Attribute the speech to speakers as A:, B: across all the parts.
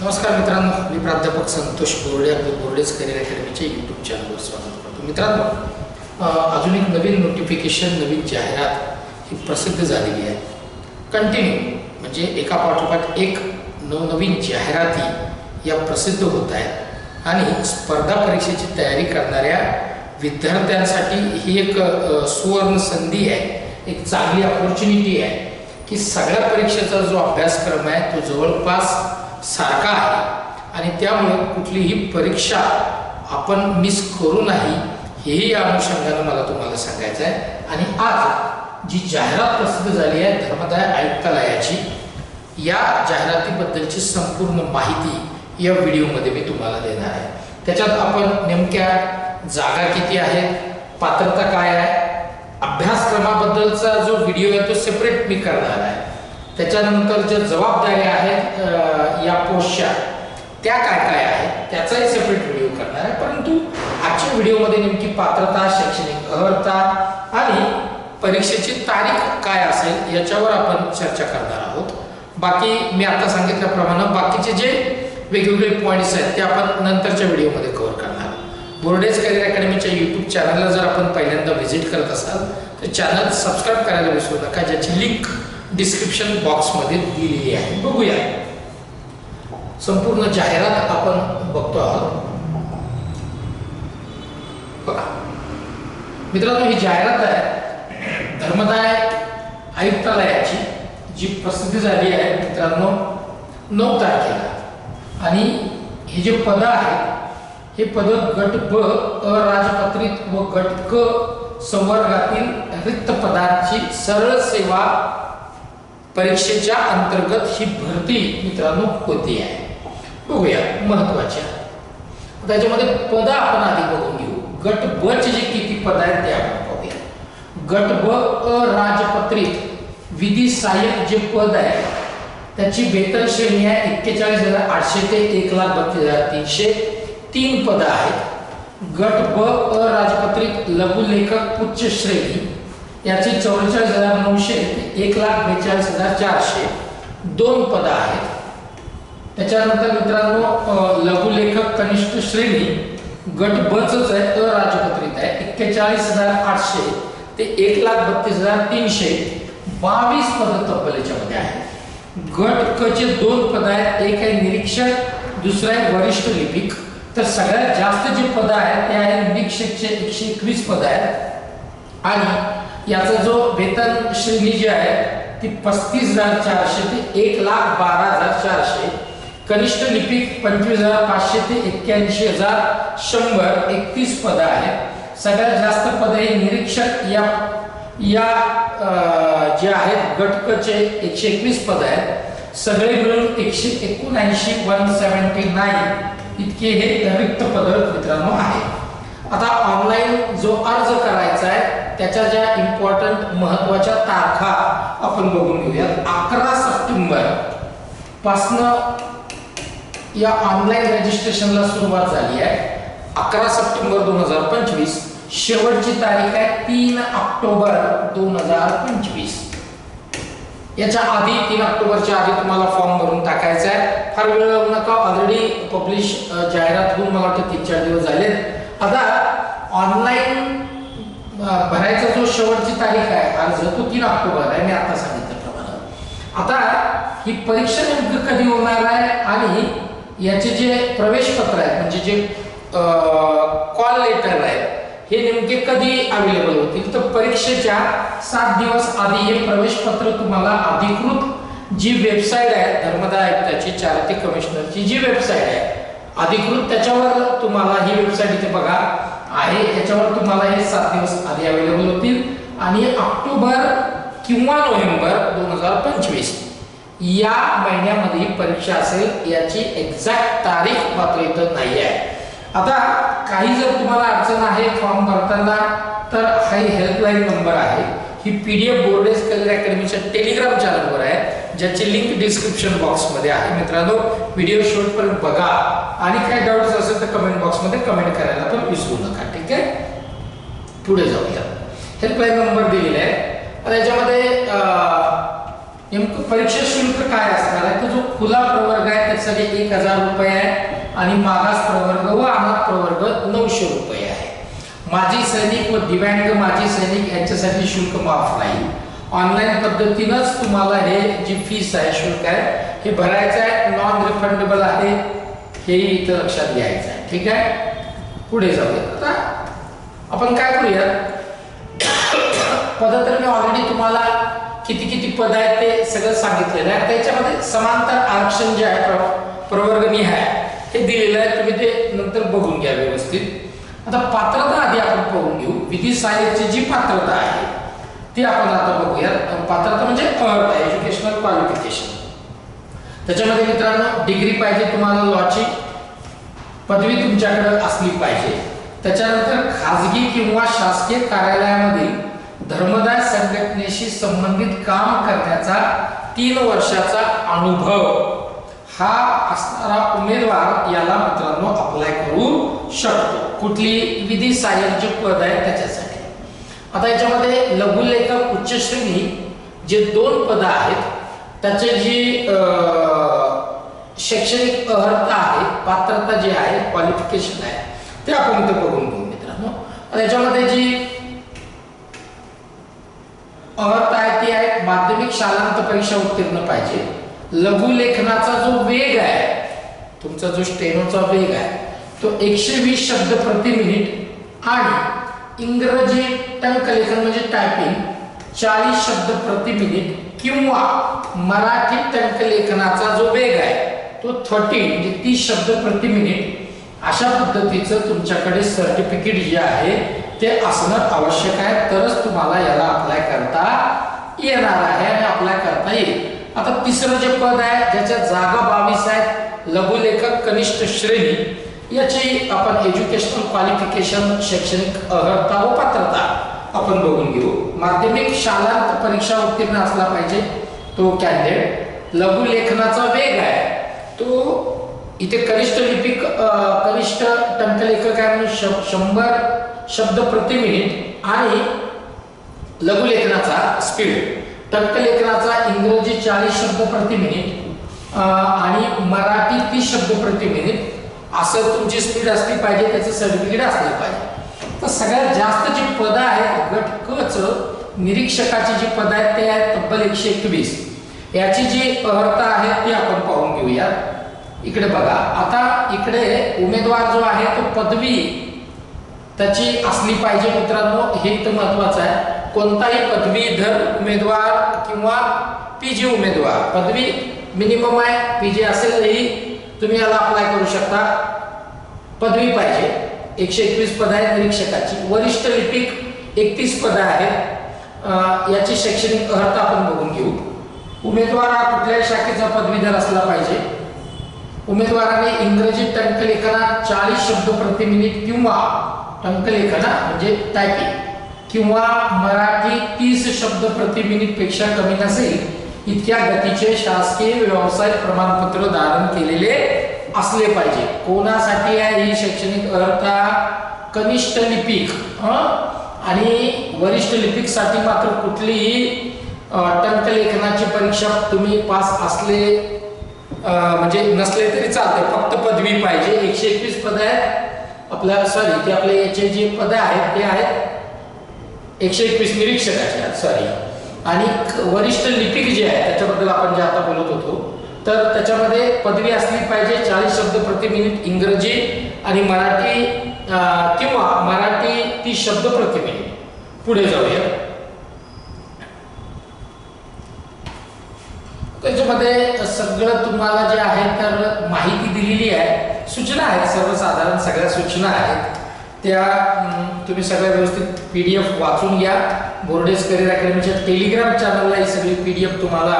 A: नमस्कार मित्रांनो मी प्राध्यापक संतोष बोर्डे आपलं बोर्डेज करिअर अकॅडमीच्या यूट्यूब चॅनलवर स्वागत करतो. मित्रांनो अजून एक नवीन नोटिफिकेशन नवीन जाहिरात ही प्रसिद्ध झालेली आहे. कंटिन्यू म्हणजे एका पाठोपाठ एक नवनवीन जाहिराती या प्रसिद्ध होत आहेत. आणि स्पर्धा परीक्षेची तयारी करणाऱ्या विद्यार्थ्यांसाठी ही एक सुवर्ण संधी आहे. एक चांगली ऑपॉर्च्युनिटी आहे की सगळ्या परीक्षेचा जो अभ्यासक्रम आहे तो जवळपास सारखा आहे. आणि त्यामुळे कुठलीही परीक्षा आपण मिस करू नाही हेही या अनुषंगानं मला तुम्हाला सांगायचं आहे आणि आज जी जाहिरात प्रसिद्ध झाली आहे धर्मदाय आयुक्तालयाची या जाहिरातीबद्दलची संपूर्ण माहिती या व्हिडिओमध्ये मी तुम्हाला देणार आहे. त्याच्यात आपण नेमक्या जागा किती आहेत पात्रता काय आहे अभ्यासक्रमाबद्दलचा जो व्हिडिओ आहे तो सेपरेट मी करणार आहे. त्याच्यानंतर ज्या जबाबदाऱ्या आहेत या पोस्टच्या त्या काय काय आहेत त्याचाही सेपरेट व्हिडिओ करणार आहे. परंतु आजच्या व्हिडिओमध्ये नेमकी पात्रता शैक्षणिक अर्हता आणि परीक्षेची तारीख काय असेल याच्यावर आपण चर्चा करणार आहोत. बाकी मी आता सांगितल्याप्रमाणे बाकीचे जे वेगवेगळे पॉईंट्स आहेत ते आपण नंतरच्या व्हिडिओमध्ये कव्हर करणार बोर्डेज करिअर अकॅडमीच्या यूट्यूब चॅनलला जर आपण पहिल्यांदा व्हिजिट करत असाल तर चॅनल सबस्क्राईब करायला विसरू नका ज्याची लिंक डिस्क्रिप्शन बॉक्समध्ये दिलेली आहे. बघूया. संपूर्ण जाहिरात आपण बघतो आहोत. बघा. मित्रांनो ही जाहिरात आहे. धर्मदाय आयुक्तालयाची जी प्रसिद्धी झाली आहे मित्रांनो नऊ तारखेला. आणि हे जे पद आहेत हे पद गट ब अराजपत्रित व गट क संवर्गातील रिक्त पदांची सरळ सेवा परीक्षेच्या अंतर्गत ही भरती मित्रांनो होती आहे. बघूया महत्त्वाच्या त्याच्यामध्ये पद आपण आधी बघून घेऊ. गट ब चे जे किती पद आहेत ते आपण पाहूया गट ब अराजपत्रित विधी सहाय्यक जे पद आहे त्याची वेतन श्रेणी आहे एक्केचाळीस हजार आठशे ते एक लाख बत्तीस हजार तीनशे तीन पद आहेत. गट ब अराजपत्रित लघुलेखक उच्च श्रेणी. याची चौवेचाळीस हजार नऊशे एक लाख बेचाळीस हजार चारशे दोन पद आहेत. त्याच्यानंतर मित्रांनो लघुलेखक कनिष्ठ श्रेणी गट बचच आहे राजपत्रित आहे. एक्केचाळीस हजार आठशे ते एक लाख बत्तीस हजार तीनशे बावीस पद तब्बल याच्यामध्ये आहेत. गट क चे दोन पद आहेत. एक आहे निरीक्षक दुसरं आहे वरिष्ठ लिपिक तर सगळ्यात जास्त जे पद आहेत ते आहे निरीक्षकचे एकशे एकवीस पद आहेत. आणि याचा जो वेतन श्रेणी जी आहे ती पस्तीस हजार चारशे ते एक लाख बारा हजार चारशे. कनिष्ठ लिपिक पंचवीस हजार पाचशे ते एक्क्याऐंशी हजार शंभर एकतीस पद आहेत सगळ्यात जास्त पद हे निरीक्षक या या जे आहेत गटकचे एकशे एकवीस पद आहेत. सगळे मिळून एकशे एकोणऐंशी वन सेवन्टी नाईन इतके हे रिक्त पद मित्रांनो आहे आता ऑनलाईन जो अर्ज करायचा आहे त्याच्या ज्या इम्पॉर्टंट महत्त्वाच्या तारखा आपण बघून घेऊयात. अकरा सप्टेंबर पासनं या ऑनलाईन रजिस्ट्रेशनला सुरुवात झाली आहे. अकरा सप्टेंबर दोन हजार पंचवीस. शेवटची तारीख आहे तीन ऑक्टोबर दोन हजार पंचवीस. याच्या आधी तीन ऑक्टोबरच्या आधी तुम्हाला फॉर्म भरून टाकायचा आहे. फार वेळ लावू नका. ऑलरेडी पब्लिश जाहिरात होऊन मला वाटतं तीन चार दिवस झाले आता ऑनलाईन भरायचा जो शेवटची तारीख आहे अर्ज तो तीन ऑक्टोबर आहे मी आता सांगितल्याप्रमाणे आता ही परीक्षा नेमकं कधी होणार आहे आणि याचे जे प्रवेश पत्र आहेत म्हणजे जे कॉल लेटर आहेत हे नेमके कधी अवेलेबल होतील? तर परीक्षेच्या सात दिवस आधी हे प्रवेश पत्र तुम्हाला अधिकृत जी वेबसाईट आहे धर्मदाय आयुक्ताची चारती कमिशनरची जी वेबसाईट आहे अधिकृत त्याच्यावर तुम्हाला ही वेबसाईट इथे बघा. आहे याच्यावर तुम्हाला हे सात दिवस आधी अवेलेबल होतील. आणि ऑक्टोबर किंवा नोव्हेंबर दोन हजार पंचवीस या महिन्यामध्ये परीक्षा असेल याची एक्झॅक्ट तारीख मात्र इथं नाही आहे आता काही जर तुम्हाला अडचण आहे फॉर्म भरताना तर हा हेल्पलाईन नंबर आहे. ही पी डी एफ बोर्डेस करिअर अकॅडमीच्या टेलिग्राम चॅनलवर आहे ज्याची लिंक डिस्क्रिप्शन बॉक्समध्ये आहे. मित्रांनो व्हिडिओ शॉर्टपर्यंत बघा. आणि काय डाऊट्स असेल तर कमेंट बॉक्समध्ये कमेंट करायला पण विसरू नका ठीक आहे? पुढे जाऊया. हेल्पलाईन नंबर दिलेला आहे. त्याच्यामध्ये याच्यामध्ये नेमकं परीक्षा शुल्क काय असणार आहे? तर जो खुला प्रवर्ग आहे त्याच्यासाठी एक हजार रुपये आहे. आणि मागास प्रवर्ग व अनाथ प्रवर्ग नऊशे रुपये आहे. माजी सैनिक व दिव्यांग माजी सैनिक यांच्यासाठी शुल्क माफ नाही. ऑनलाईन पद्धतीनंच तुम्हाला हे जी फीस आहे शुल्क आहे हे भरायचं आहे नॉन रिफंडेबल आहे हेही इथं लक्षात घ्यायचं आहे. ठीक आहे? पुढे जाऊया. आता आपण काय करूया पद तर मी ऑलरेडी तुम्हाला किती किती पद आहेत ते सगळं सांगितलेलं आहे. त्याच्यामध्ये समांतर आरक्षण जे आहे प्रवर्गणी आहे हे दिलेलं आहे. तुम्ही ते नंतर बघून घ्या व्यवस्थित. आता पात्रता आधी आपण पाहून घेऊ. विधी सहाय्याची जी पात्रता आहे ती आपण आता बघूया पात्रता म्हणजे एज्युकेशनल क्वालिफिकेशन त्याच्यामध्ये मित्रांनो डिग्री पाहिजे तुम्हाला लॉची. पदवी तुमच्याकडे असली पाहिजे. त्याच्यानंतर खाजगी किंवा शासकीय कार्यालयामधील धर्मदाय संघटनेशी संबंधित काम करण्याचा तीन वर्षाचा अनुभव. हा असणारा उमेदवार याला मित्रांनो अप्लाय करू शकतो. कुठली विधी सहाय्यक जे पद आहे त्याच्यासाठी. आता याच्यामध्ये लघुलेखक उच्च श्रेणी जे दोन पद आहेत त्याचे जी अं, शैक्षणिक अर्हता आहे पात्रता जी आहे क्वालिफिकेशन आहे ते आपण इथे बघून घेऊ मित्रांनो. याच्यामध्ये जी अर्हता आहे ती आहे माध्यमिक शालांत परीक्षा उत्तीर्ण पाहिजे. लघुलेखनाचा जो वेग आहे तुमचा जो स्टेनोचा वेग आहे तो एकशे वीस शब्द प्रति मिनिट आणि इंग्रजी टंकलेखन म्हणजे टायपिंग चाळीस शब्द प्रति मिनिट किंवा मराठी टंकलेखनाचा जो वेग आहे तो थर्टी म्हणजे तीस शब्द प्रति मिनिट अशा पद्धतीचं तुमच्याकडे सर्टिफिकेट जे आहे ते असणं आवश्यक आहे. तरच तुम्हाला याला अप्लाय करता येणार आहे आणि अप्लाय करता येईल. आता तिसरं जे पद आहे ज्याच्या जागा बावीस आहेत लघुलेखक कनिष्ठ श्रेणी याची आपण एज्युकेशनल क्वालिफिकेशन शैक्षणिक अर्हता व पात्रता आपण बघून घेऊ. माध्यमिक शालांत परीक्षा उत्तीर्ण असला पाहिजे तो कॅन्डिडेट लघुलेखनाचा वेग आहे. तो इथे कनिष्ठ लिपिक कनिष्ठ टंकलेखक आहे म्हणून शंभर शब्द प्रति मिनिट आणि लघुलेखनाचा स्पीड टंकलेखनाचा इंग्रजी चाळीस शब्द प्रति मिनिट आणि मराठी तीस शब्द प्रति मिनिट असं तुमची स्पीड असली पाहिजे त्याचं सर्टिफिकेट असलं पाहिजे. तर सगळ्यात जास्त जी पदं आहेत गट कच निरीक्षकाची जी पदं आहेत ते आहेत तब्बल एकशे एकवीस. याची जी प्रवर्ता आहे ती आपण पाहून घेऊया. इकडे बघा. आता इकडे उमेदवार जो आहे तो पदवी त्याची असली पाहिजे मित्रांनो. हे इथं महत्वाचं आहे. कोणताही पदवीधर उमेदवार किंवा पी जी उमेदवार. पदवी मिनिमम आहे पी जी असेलही तुम्ही याला अप्लाय करू शकता. पदवी पाहिजे. एकशे एकवीस पद आहेत निरीक्षकाची. वरिष्ठ लिपिक एकतीस पद आहेत. याची शैक्षणिक अर्हता आपण बघून घेऊ. उमेदवार हा कुठल्याही शाखेचा पदवीधर असला पाहिजे. उमेदवाराने इंग्रजी टंकलेखनात चाळीस शब्द प्रति मिनिट किंवा टंकलेखना म्हणजे टायपिंग किंवा मराठी तीस शब्द प्रति मिनिटपेक्षा कमी नसेल इतक्या गतीचे शासकीय व्यवसाय प्रमाणपत्र धारण केलेले असले पाहिजे. कोणासाठी आहे ही शैक्षणिक अर्हता? कनिष्ठ लिपिक आणि वरिष्ठ लिपिकसाठी मात्र कुठलीही अं, टंकलेखनाची परीक्षा तुम्ही पास असले म्हणजे नसले तरी चालते. फक्त पदवी पाहिजे. एकशे एकवीस पद आहेत. आपल्या सॉरी ते आपले याचे जे पद आहेत ते आहेत. एकशे एकवीस निरीक्षकाचे आहेत सॉरी आणि वरिष्ठ लिपिक जे आहे त्याच्याबद्दल आपण जे आता बोलत होतो तर त्याच्यामध्ये पदवी असली पाहिजे चाळीस शब्द प्रति मिनिट इंग्रजी आणि मराठी किंवा मराठी ती शब्द प्रति मिनिट. पुढे जाऊया. त्याच्यामध्ये सगळं तुम्हाला जे आहे तर माहिती दिलेली आहे. सूचना आहेत सर्वसाधारण सगळ्या सूचना आहेत. त्या तुम्ही सगळ्या व्यवस्थित पी डी एफ वाचून घ्या. बोर्डेस करिअर अकॅडमीच्या टेलिग्राम चॅनलला ही सगळी पी डी एफ तुम्हाला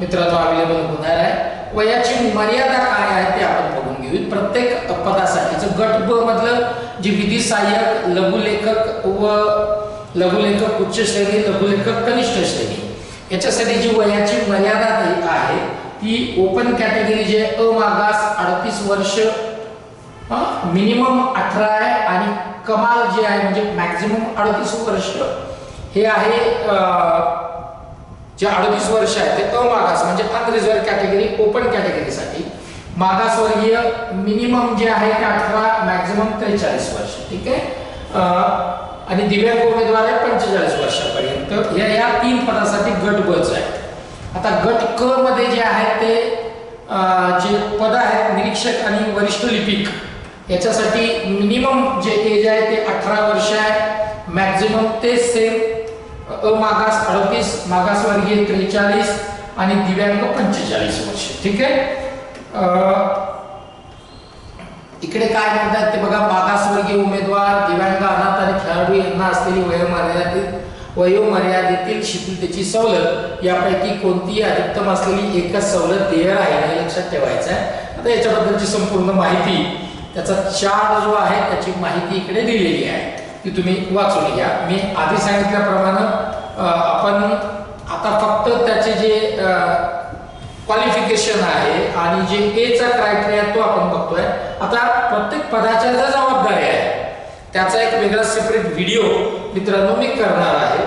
A: मित्रांनो अवेलेबल होणार आहे. वयाची मर्यादा काय आहे ते आपण बघून घेऊ प्रत्येक पदासाठीचं गट ब मधलं जे विधी सहाय्यक लघुलेखक व लघुलेखक उच्च श्रेणी लघुलेखक कनिष्ठ श्रेणी याच्यासाठी जी वयाची मर्यादा आहे ती ओपन कॅटेगरी जे अमागास अडतीस वर्ष मिनिमम अठरा आहे आणि कमाल जे आहे म्हणजे मॅक्झिमम अडतीस वर्ष. हे आहे जे अडतीस वर्ष आहे ते अमागास म्हणजे अनरिझर्व कॅटेगरी ओपन कॅटेगरीसाठी मागासवर्गीय मिनिमम जे आहे ते अठरा मॅक्झिमम त्रेचाळीस वर्ष ठीक आहे? आणि दिव्यांग उमेदवार आहे पंचेचाळीस वर्षापर्यंत. या या तीन पदासाठी गट बच आहे आता गट क मध्ये जे आहे ते जे पद आहेत निरीक्षक आणि वरिष्ठ लिपिक. याच्यासाठी मिनिमम जे एज आहे ते अठरा वर्ष आहे. मॅक्झिमम ते सेम अमागास अडतीस मागासवर्गीय त्रेचाळीस आणि दिव्यांग पंचेचाळीस वर्ष. ठीक आहे? इकडे काय म्हणतात ते बघा मागासवर्गीय उमेदवार दिव्यांग अनाथ आणि खेळाडू यांना असलेली वयोमर्यादित वयोमर्यादेतील शिथिलतेची सवलत यापैकी कोणतीही अधिकतम असलेली एकच सवलत देय राहील हे लक्षात ठेवायचं आहे. आता याच्याबद्दलची संपूर्ण माहिती त्याचा चार्ट जो आहे त्याची माहिती इकडे दिलेली आहे ती तुम्ही वाचून घ्या. मी आधी सांगितल्याप्रमाणे आपण आता फक्त त्याचे जे क्वालिफिकेशन आहे आणि जे एचा क्रायटेरिया तो आपण बघतोय आता प्रत्येक पदाच्या ज्या जबाबदाऱ्या आहे त्याचा एक वेगळा सेपरेट व्हिडिओ मित्रांनो मी करणार आहे.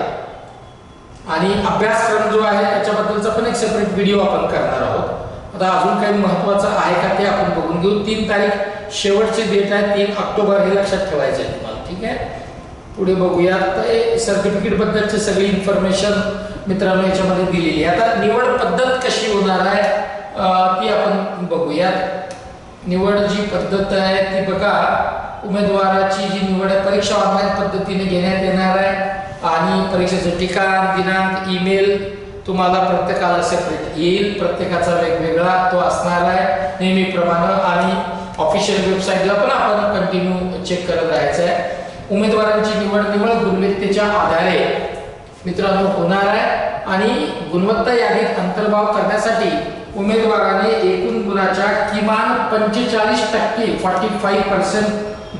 A: आणि अभ्यासक्रम जो आहे त्याच्याबद्दलचा पण एक सेपरेट व्हिडिओ आपण करणार आहोत. आता अजून काही महत्वाचं आहे का ते आपण बघून घेऊ. तीन तारीख शेवटची डेट आहे तीन ऑक्टोबर हे लक्षात ठेवायचं आहे तुम्हाला ठीक आहे? पुढे बघूया तर सर्टिफिकेट बद्दलची सगळी इन्फॉर्मेशन मित्रांनो याच्यामध्ये दिलेली आहे. आता निवड पद्धत कशी होणार आहे ती आपण बघूयात. निवड जी पद्धत आहे ती बघा. उमेदवाराची जी निवड आहे परीक्षा ऑनलाईन पद्धतीने घेण्यात येणार आहे. आणि परीक्षेचं ठिकाण दिनांक ईमेल तुम्हाला प्रत्येकाला सेपरेट येईल प्रत्येकाचा वेगवेगळा तो असणार आहे नेहमीप्रमाणे. आणि ऑफिशियल वेबसाईटला पण आपण कंटिन्यू चेक करत राहायचं आहे. उमेदवारांची निवड निवड गुणवत्तेच्या आधारे मित्रांनो होणार आहे. आणि गुणवत्ता यादीत अंतर्भाव करण्यासाठी उमेदवाराने एकूण गुणाच्या किमान पंचेचाळीस टक्के फॉर्टी फाईव्ह पर्सेंट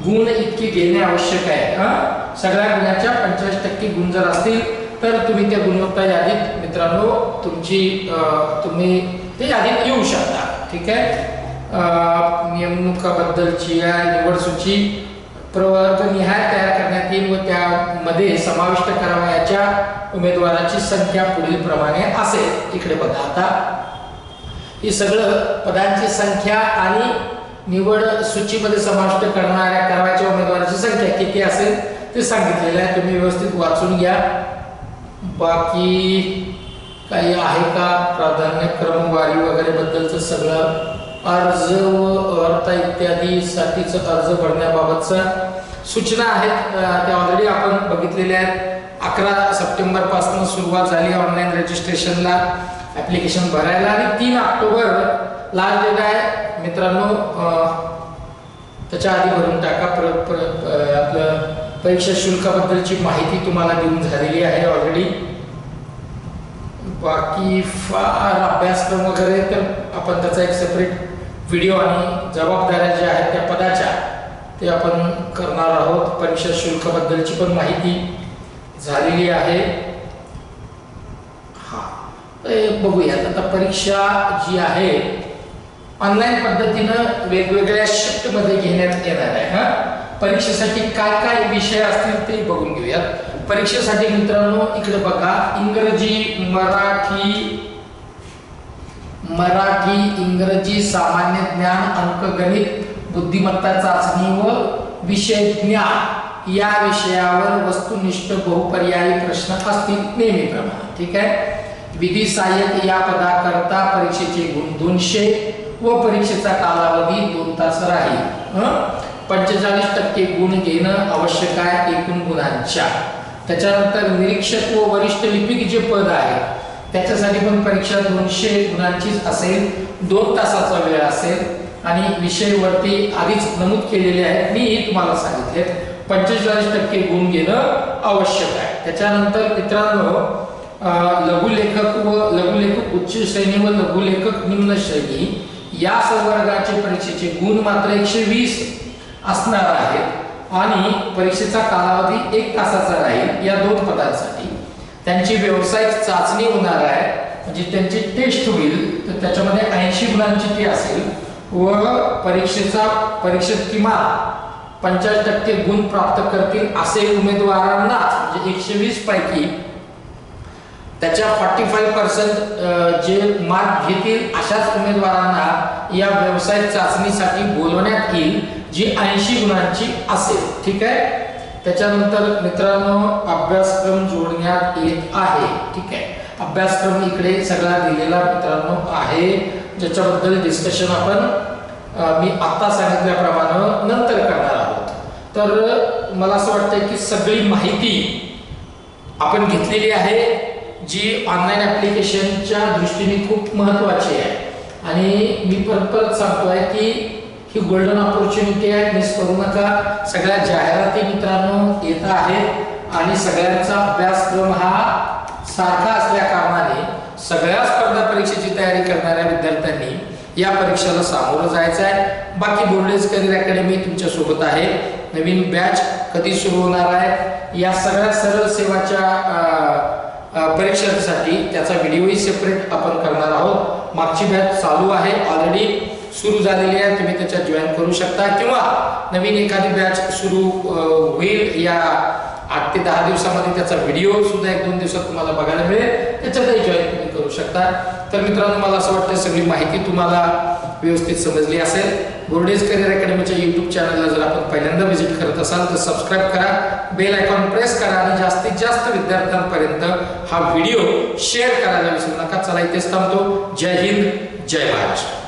A: गुण इतके घेणे आवश्यक आहे. हं? सगळ्या गुणाच्या पंचेचाळीस टक्के गुण जर असतील तर तुम्ही त्या गुणवत्ता यादीत मित्रांनो तुमची तुम्ही ते यादीत येऊ शकता. ठीक आहे? नेमणुकाबद्दलची या निवड सूची प्रवर्गनिहाय तयार करण्यात येईल व त्यामध्ये समाविष्ट करावयाच्या उमेदवाराची संख्या पुढील प्रमाणे असेल. इकडे बघा आता. हे सगळं पदांची संख्या आणि निवड सूचीमध्ये समाविष्ट करणाऱ्या करावयाच्या उमेदवाराची संख्या किती असेल ते सांगितलेलं आहे. तुम्ही व्यवस्थित वाचून घ्या. बाकी काही आहे का? प्राधान्य क्रमवारी वगैरे बद्दलचं सगळं अर्ज व अर्थ इत्यादी अर्ज भरण्याबाबतचा सूचना आहेत. त्या ऑलरेडी आपण बघितलेल्या आहेत. अकरा सप्टेंबरपासून सुरुवात झाली ऑनलाईन रजिस्ट्रेशनला ऍप्लिकेशन भरायला. आणि तीन ऑक्टोबर लास्ट डेट आहे. मित्रांनो त्याच्या आधी भरून टाका. प्र, आपलं परीक्षा शुल्काबद्दलची माहिती तुम्हाला देऊन झालेली आहे ऑलरेडी बाकी फार अभ्यासक्रम वगैरे तर आपण त्याचा एक सेपरेट व्हिडिओ आणि जबाबदाऱ्या ज्या आहेत त्या पदाच्या ते आपण करणार आहोत. परीक्षा शुल्काबद्दलची पण माहिती झालेली आहे. हा. ते बघूयात. आता परीक्षा जी आहे ऑनलाईन पद्धतीनं वेगवेगळ्या शिफ्टमध्ये घेण्यात येणार आहे हा? परीक्षेसाठी काय काय विषय असतील ते बघून घेऊयात. परीक्षेसाठी मित्रांनो इकडे बघा. इंग्रजी मराठी मराठी इंग्रजी सामान्य ज्ञान अंकगणित बुद्धिमत्ता चाचणी व विषय ज्ञान या विषयावर वस्तुनिष्ठ बहुपर्यायी प्रश्न असतील नेहमीप्रमाणे ठीक आहे? विधी सहाय्यक या पदाकरता परीक्षेचे गुण दोनशे व परीक्षेचा कालावधी दोन तास राहील. पंचेचाळीस टक्के गुण घेणं आवश्यक आहे एकूण गुणांच्या. त्याच्यानंतर निरीक्षक व वरिष्ठ लिपिक जे पद आहे त्याच्यासाठी पण परीक्षा दोनशे गुणांचीच असेल दोन तासाचा वेळ असेल आणि विषयवरती आधीच नमूद केलेले आहेत मी तुम्हाला सांगितले. पंचेचाळीस टक्के गुण घेणं आवश्यक आहे त्याच्यानंतर मित्रांनो लघुलेखक व लघुलेखक उच्च श्रेणी व लघुलेखक निम्न श्रेणी या संवर्गाचे परीक्षेचे गुण मात्र एकशे वीस. असणार आहेत आणि परीक्षेचा कालावधी एक तासाचा राहील या दोन पदांसाठी. त्यांची व्यावसायिक चाचणी होणार आहे. म्हणजे त्यांची टेस्ट होईल. तर त्याच्यामध्ये ऐंशी गुणांची ती असेल. व परीक्षेचा परीक्षेत किमान पंचाळीस टक्के गुण प्राप्त करतील असे उमेदवारांनाच म्हणजे एकशे वीस पैकी त्याच्या फॉर्टी फाईव्ह पर्सेंट जे मार्क घेतील अशाच उमेदवारांना या व्यवसाय चाचणीसाठी बोलवण्यात येईल. जी ऐंशी गुणांची असेल. ठीक आहे? त्याच्यानंतर मित्रांनो अभ्यासक्रम जोडण्यात येत आहे. ठीक आहे? अभ्यासक्रम इकडे सगळा दिलेला मित्रांनो आहे. ज्याच्याबद्दल डिस्कशन आपण मी आता सांगितल्याप्रमाणे नंतर करणार आहोत. तर मला असं वाटतं की सगळी माहिती आपण घेतलेली आहे जी ऑनलाईन ॲप्लिकेशनच्या दृष्टीने खूप महत्त्वाची आहे. आणि मी परत परत सांगतोय की ही गोल्डन ऑपॉर्च्युनिटी आहे. मिस करू नका. सगळ्या जाहिराती मित्रांनो येत आहेत. आणि सगळ्यांचा अभ्यासक्रम हा सारखा असल्या कारणाने सगळ्या स्पर्धा परीक्षेची तयारी करणाऱ्या विद्यार्थ्यांनी या परीक्षेला सामोरं जायचं आहे. बाकी बोर्डेज करिअर अकॅडमी तुमच्यासोबत आहे. नवीन बॅच कधी सुरू होणार आहे? या सगळ्या सरळ सेवाच्या परीक्षांसाठी त्याचा व्हिडिओही सेपरेट आपण करणार आहोत. मागची बॅच चालू आहे ऑलरेडी सुरू झालेली आहे. तुम्ही त्याच्यात जॉईन करू शकता. किंवा नवीन एखादी बॅच सुरू होईल या आठ ते दहा दिवसामध्ये त्याचा व्हिडिओ सुद्धा एक दोन दिवसात तुम्हाला बघायला मिळेल. त्याच्यातही जॉईन तुम्ही करू शकता. तर मित्रांनो मला असं वाटतं सगळी माहिती तुम्हाला व्यवस्थित समजली असेल. बोर्डेज करिअर अकॅडमीच्या युट्यूब चॅनलला जर आपण पहिल्यांदा व्हिजिट करत असाल तर सबस्क्राईब करा. बेल आयकॉन प्रेस करा आणि जास्तीत जास्त विद्यार्थ्यांपर्यंत हा व्हिडिओ शेअर करायला विसरू नका. चला इथेच थांबतो. जय हिंद जय महाराष्ट्र.